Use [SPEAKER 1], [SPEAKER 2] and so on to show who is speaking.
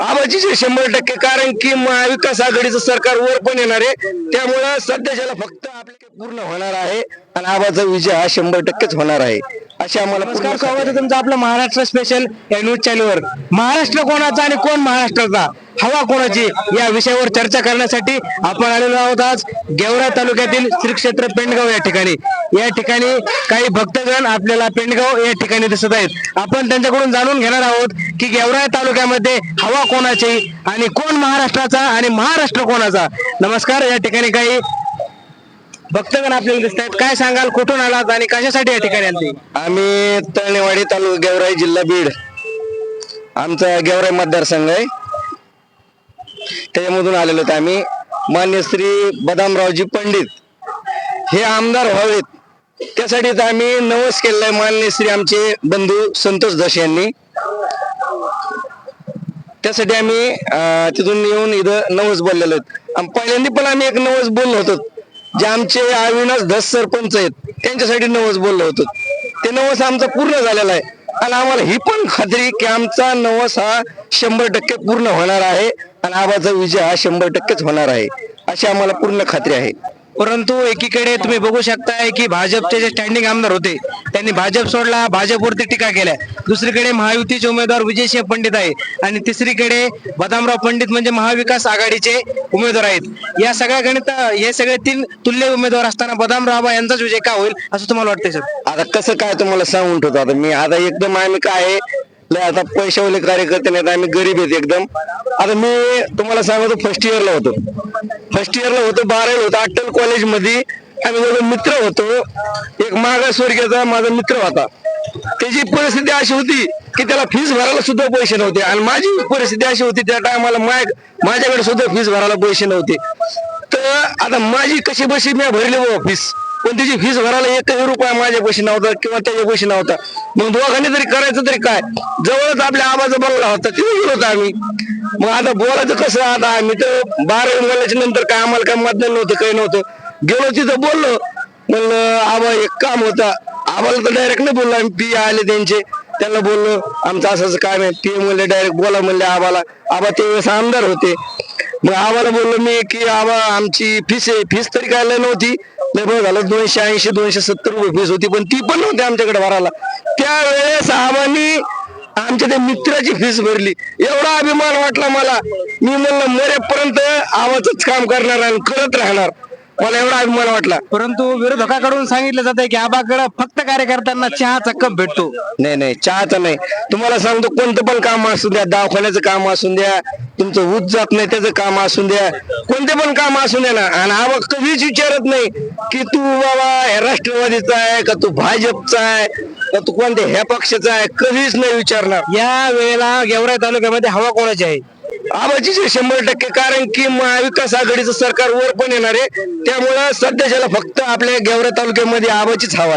[SPEAKER 1] आबाजीचे शंभर टक्के कारण की महाविकास आघाडीचं सरकार वर पण येणार आहे. त्यामुळं सध्याच्याला फक्त आपले पूर्ण होणार आहे आणि आबाचा विजय हा शंभर टक्केच होणार आहे. अशी आम्हाला
[SPEAKER 2] नमस्कार
[SPEAKER 1] पूर्ण
[SPEAKER 2] स्वागत आहे तुमचं आपलं महाराष्ट्र स्पेशल या न्यूज चॅनलवर महाराष्ट्र कोणाचा आणि कोण महाराष्ट्राचा? हवा कोणाची? या विषयावर चर्चा करण्यासाठी आपण आलेलो आहोत आज गेवरा तालुक्यातील श्री क्षेत्र पेंडगाव या ठिकाणी. या ठिकाणी काही भक्तगण आपल्याला पेंडगाव या ठिकाणी दिसत आहेत. आपण त्यांच्याकडून जाणून घेणार आहोत की गेवरा तालुक्यामध्ये हवा कोणाची आणि कोण महाराष्ट्राचा आणि महाराष्ट्र कोणाचा? नमस्कार या ठिकाणी काही भक्तगण आपल्याला दिसत आहेत. काय सांगाल? कुठून आलात आणि कशासाठी या ठिकाणी आलते?
[SPEAKER 1] आम्ही तळणेवाडी तालुका गेवराई जिल्हा बीड. आमचा गेवराई मतदारसंघ आहे. त्याच्यामधून आलेलो होतो आम्ही. मान्य श्री बदामरावजी पंडित. हे आमदार व्हावेत. त्यासाठी तर आम्ही नवस केलेला आहे. मान्य श्री आमचे बंधू संतोष दश यांनी. त्यासाठी आम्ही तिथून येऊन इथं नवस बोललेलो आहोत. पहिल्यांदा पण आम्ही एक नवस बोललो होतो. जे आमचे अविनाश धस सरपंच आहेत त्यांच्यासाठी नवस बोललो होतो. ते नवस आमचा पूर्ण झालेला आहे. आणि आम्हाला ही पण खात्री की आमचा नवस हा शंभर टक्के पूर्ण होणार आहे. आणि आबाचा विजय हा शंभर टक्केच होणार आहे. अशी आम्हाला पूर्ण खात्री आहे.
[SPEAKER 2] परंतु एकीकडे तुम्ही बघू शकताय की भाजपचे जे स्टँडिंग आमदार होते त्यांनी भाजप सोडला भाजपवरती टीका केल्या. दुसरीकडे महायुतीचे उमेदवार विजयसिंह पंडित आहे आणि तिसरीकडे बदामराव पंडित म्हणजे महाविकास आघाडीचे उमेदवार आहेत. या सगळ्या गणित हे सगळे तीन तुल्य उमेदवार असताना बदामराव यांचाच विजय का होईल असं तुम्हाला वाटतंय सर?
[SPEAKER 1] आता कसं काय तुम्हाला सांगून ठेवतो आता मी आता एकदम आम्ही काय आहे, आता पैशावले कार्यकर्ते नाहीत आम्ही गरीब आहेत एकदम. आता मी तुम्हाला सांगतो फर्स्ट इयरला होतो. फर्स्ट इयरला होतो बारावी होतो अट्टल कॉलेजमध्ये आम्ही दोघं मित्र होतो. एक मागासवर्गीयाचा माझा मित्र होता. त्याची परिस्थिती अशी होती की त्याला फीस भरायला सुद्धा पैसे नव्हते. आणि माझी परिस्थिती अशी होती त्या टायमाला माझ्याकडे सुद्धा फीस भरायला पैसे नव्हते. तर आता माझी कशी बशी मी भरली बाबा फीस पण त्याची फीस भरायला एकही रुपया माझ्या पैसे नव्हता किंवा त्याच्या पैसे नव्हता. मग दोघांनी तरी करायचं तरी काय? जवळच आपल्या आबाचा बनला होता तिथे गेलो होतो आम्ही. मग आता बोलायचं कसं आता? आम्ही तर बारावी बोलायच्या नंतर काय आम्हाला काय मतदान नव्हतं काही नव्हतं. गेलो तिथं बोललो. म्हणलं आबा एक काम होता. आम्हाला तर डायरेक्ट नाही बोललो आम्ही. पी आले त्यांचे. त्यांना बोललो आमचं असं काय काम आहे पी म्हणले डायरेक्ट बोला म्हणले आबाला. आबा त्यावेळेस आमदार होते. मग आम्हाला बोललो मी की आबा आमची फीस आहे. फीस तरी काय नव्हती. नाही बरं झालं. दोनशे ऐंशी दोनशे सत्तर रुपये फीस होती. पण ती पण नव्हती आमच्याकडे भरायला. त्यावेळेस आबांनी आमच्या त्या मित्राची फीस भरली. एवढा अभिमान वाटला मला. मी म्हणलं मरेपर्यंत आवाजच काम करणार आणि करत राहणार. मला एवढा अभिमान वाटला.
[SPEAKER 2] परंतु विरोधकाकडून सांगितलं जात की आबाकडे फक्त कार्यकर्त्यांना चहाचा कप भेटतो.
[SPEAKER 1] नाही नाही चहाचा नाही. तुम्हाला सांगतो कोणतं पण काम असू द्या दवाखान्याचं काम असू द्या तुमचं ऊस जात नाही त्याचं काम असू द्या कोणते पण काम असू द्या ना. आणि आबा कधीच विचारत नाही की तू बाबा राष्ट्रवादीचा आहे का तू भाजपचा आहे का तू कोणत्या ह्या पक्षाचा आहे? कधीच नाही विचारणार.
[SPEAKER 2] या वेळेला गेवराई तालुक्यामध्ये हवा कोणाची आहे?
[SPEAKER 1] आबाजीचे शंभर टक्के कारण की महाविकास आघाडीचं सरकार वर पण येणार आहे. त्यामुळं सध्याच्याला फक्त आपल्या गेवरा तालुक्यामध्ये आबाचीच हवा आहे.